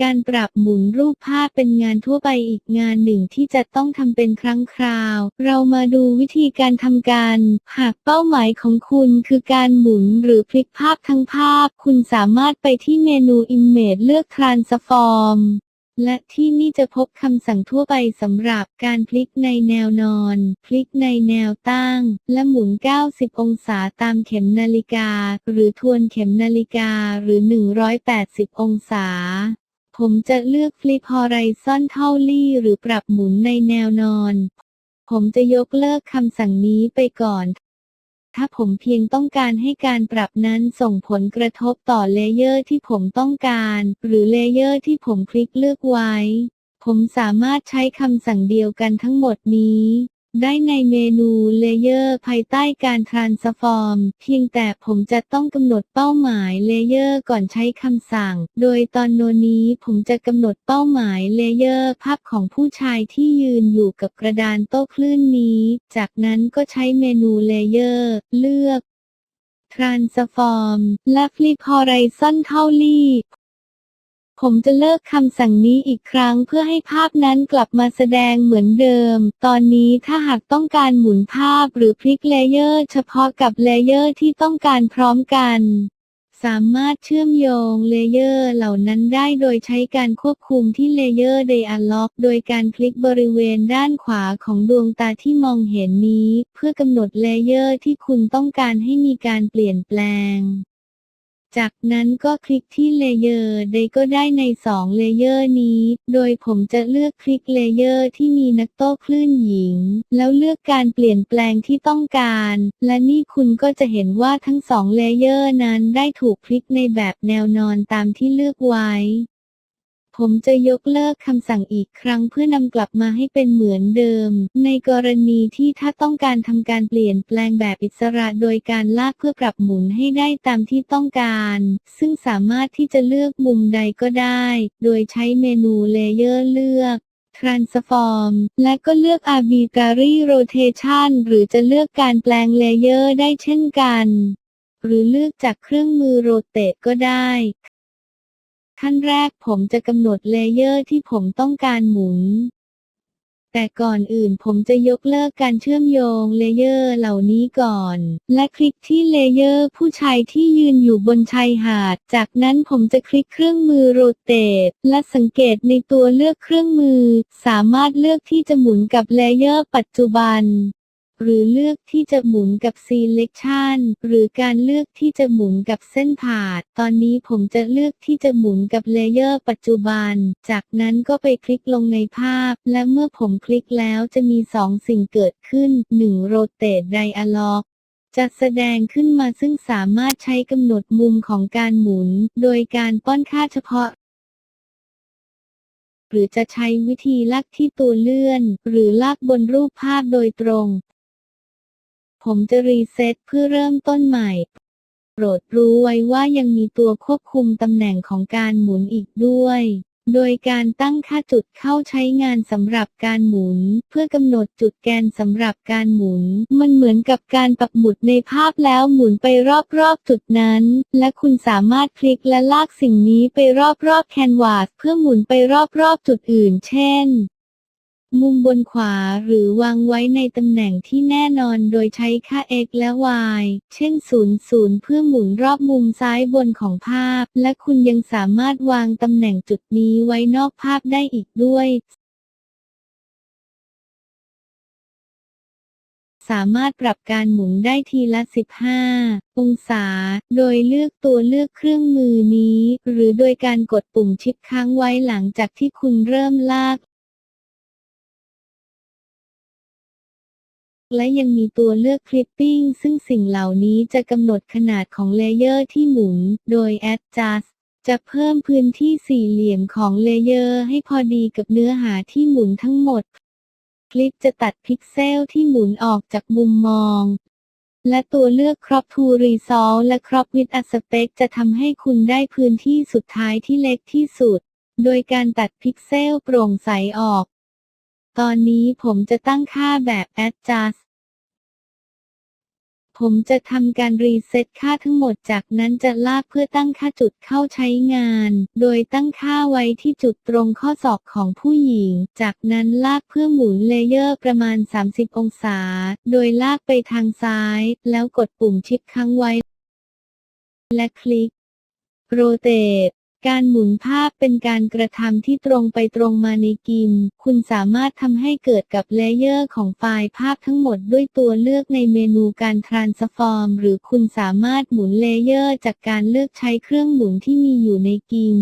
การปรับหมุนรูปภาพเป็นงานทั่วไปอีกงานหนึ่งที่จะต้องทำเป็นครั้งคราว เรามาดูวิธีการทำการ หากเป้าหมายของคุณคือการหมุนหรือพลิกภาพทั้งภาพ คุณสามารถไปที่เมนู Image เลือก Transform และที่นี่จะพบคำสั่งทั่วไปสำหรับการพลิกในแนวนอน พลิกในแนวตั้ง และหมุน 90 องศาตามเข็มนาฬิกา หรือทวนเข็มนาฬิกาหรือ 180 องศา ผมจะเลือกฟลิปฮอไรซอนเทลลี่หรือปรับหมุนในแนวนอน ผมจะยกเลิกคำสั่งนี้ไปก่อน ถ้าผมเพียงต้องการให้การปรับนั้นส่งผลกระทบต่อเลเยอร์ที่ผมต้องการ หรือเลเยอร์ที่ผมคลิกเลือกไว้ ผมสามารถใช้คำสั่งเดียวกันทั้งหมดนี้ ได้ในเมนูเลเยอร์ภายใต้การ transform เพียงแต่ผมจะต้องกำหนดเป้าหมายเลเยอร์ก่อนใช้คำสั่ง โดยตอนโนนี้ผมจะกำหนดเป้าหมายเลเยอร์ภาพของผู้ชายที่ยืนอยู่กับกระดานโต้คลื่นนี้ จากนั้นก็ใช้เมนูเลเยอร์เลือก transform และ flip horizontally ผมจะเลิกคำสั่งนี้อีกครั้งเพื่อให้ภาพนั้นกลับมาแสดงเหมือนเดิม ตอนนี้ถ้าหากต้องการหมุนภาพหรือพลิกเลเยอร์ เฉพาะกับเลเยอร์ที่ต้องการพร้อมกัน สามารถเชื่อมโยงเลเยอร์เหล่านั้นได้โดยใช้การควบคุมที่เลเยอร์ Dialog โดยการคลิกบริเวณด้านขวาของดวงตาที่มองเห็นนี้ เพื่อกำหนดเลเยอร์ที่คุณต้องการให้มีการเปลี่ยนแปลง จากนั้นก็คลิกที่เลเยอร์ใดก็ได้ใน 2 เลเยอร์นี้ โดยผมจะเลือกคลิกเลเยอร์ที่มีนักโต้คลื่นหญิง แล้วเลือกการเปลี่ยนแปลงที่ต้องการ และนี่คุณก็จะเห็นว่าทั้งสองเลเยอร์นั้นได้ถูกคลิกในแบบแนวนอนตามที่เลือกไว้ ผมจะยกเลิกคำสั่งอีกครั้งเพื่อนำกลับมาให้เป็นเหมือนเดิม ในกรณีที่ถ้าต้องการทำการเปลี่ยนแปลงแบบอิสระโดยการลากเพื่อปรับหมุนให้ได้ตามที่ต้องการ ซึ่งสามารถที่จะเลือกมุมใดก็ได้ โดยใช้เมนูเลเยอร์เลือก Transform และก็เลือก Arbitrary Rotation หรือจะเลือกการแปลงเลเยอร์ได้เช่นกัน หรือเลือกจากเครื่องมือโรเต e ก็ได้ ขั้นแรกผมจะกำหนดเลเยอร์ที่ผมต้องการหมุน แต่ก่อนอื่นผมจะยกเลิกการเชื่อมโยงเลเยอร์เหล่านี้ก่อน และคลิกที่เลเยอร์ผู้ชายที่ยืนอยู่บนชายหาด จากนั้นผมจะคลิกเครื่องมือโรเต e และสังเกตในตัวเลือกเครื่องมือ สามารถเลือกที่จะหมุนกับเลเยอร์ปัจจุบัน หรือเลือกที่จะหมุนกับ selection หรือการเลือกที่จะหมุนกับเส้นผ่าตอนนี้ผมจะเลือกที่จะหมุนกับเลเยอร์ปัจจุบัน จากนั้นก็ไปคลิกลงในภาพ และเมื่อผมคลิกแล้วจะมีสองสิ่งเกิดขึ้น 1. Rotate Dialog จะแสดงขึ้นมาซึ่งสามารถใช้กำหนดมุมของการหมุน โดยการป้อนค่าเฉพาะ หรือจะใช้วิธีลากที่ตัวเลื่อน หรือลากบนรูปภาพโดยตรง ผมจะรีเซ็ตเพื่อเริ่มต้นใหม่ โปรดรู้ไว้ว่ายังมีตัวควบคุมตำแหน่งของการหมุนอีกด้วย โดยการตั้งค่าจุดเข้าใช้งานสำหรับการหมุน เพื่อกำหนดจุดแกนสำหรับการหมุน มันเหมือนกับการปักหมุดในภาพแล้วหมุนไปรอบๆจุดนั้น และคุณสามารถคลิกและลากสิ่งนี้ไปรอบๆแคนวาสเพื่อหมุนไปรอบๆจุดอื่น เช่น มุมบนขวาหรือวางไว้ในตำแหน่งที่แน่นอนโดยใช้ค่า x และ y เช่น 00 เพื่อหมุนรอบมุมซ้ายบนของภาพ และคุณยังสามารถวางตำแหน่งจุดนี้ไว้นอกภาพได้อีกด้วย สามารถปรับการหมุนได้ทีละ 15 องศา โดยเลือกตัวเลือกเครื่องมือนี้ หรือโดยการกดปุ่มชิปค้างไว้หลังจากที่คุณเริ่มลาก และยังมีตัวเลือก Clipping ซึ่งสิ่งเหล่านี้จะกำหนดขนาดของเลเยอร์ที่หมุน โดย Adjust จะเพิ่มพื้นที่สี่เหลี่ยมของเลเยอร์ให้พอดีกับเนื้อหาที่หมุนทั้งหมด คลิปจะตัดพิกเซลที่หมุนออกจากมุมมอง และตัวเลือก Crop to Resolve และ Crop with Aspect จะทำให้คุณได้พื้นที่สุดท้ายที่เล็กที่สุด โดยการตัดพิกเซลโปร่งใสออก ตอนนี้ผมจะตั้งค่าแบบ Adjust ผมจะทำการรีเซ็ตค่าทั้งหมดจากนั้นจะลากเพื่อตั้งค่าจุดเข้าใช้งาน โดยตั้งค่าไว้ที่จุดตรงข้อศอกของผู้หญิง จากนั้นลากเพื่อหมุนเลเยอร์ประมาณ 30 องศา โดยลากไปทางซ้าย แล้วกดปุ่มชิปค้างไว้ และคลิก โรเตต การหมุนภาพเป็นการกระทำที่ตรงไปตรงมาในกิม คุณสามารถทำให้เกิดกับเลเยอร์ของไฟล์ภาพทั้งหมดด้วยตัวเลือกในเมนูการทรานส์ฟอร์มหรือคุณสามารถหมุนเลเยอร์จากการเลือกใช้เครื่องหมุนที่มีอยู่ในกิม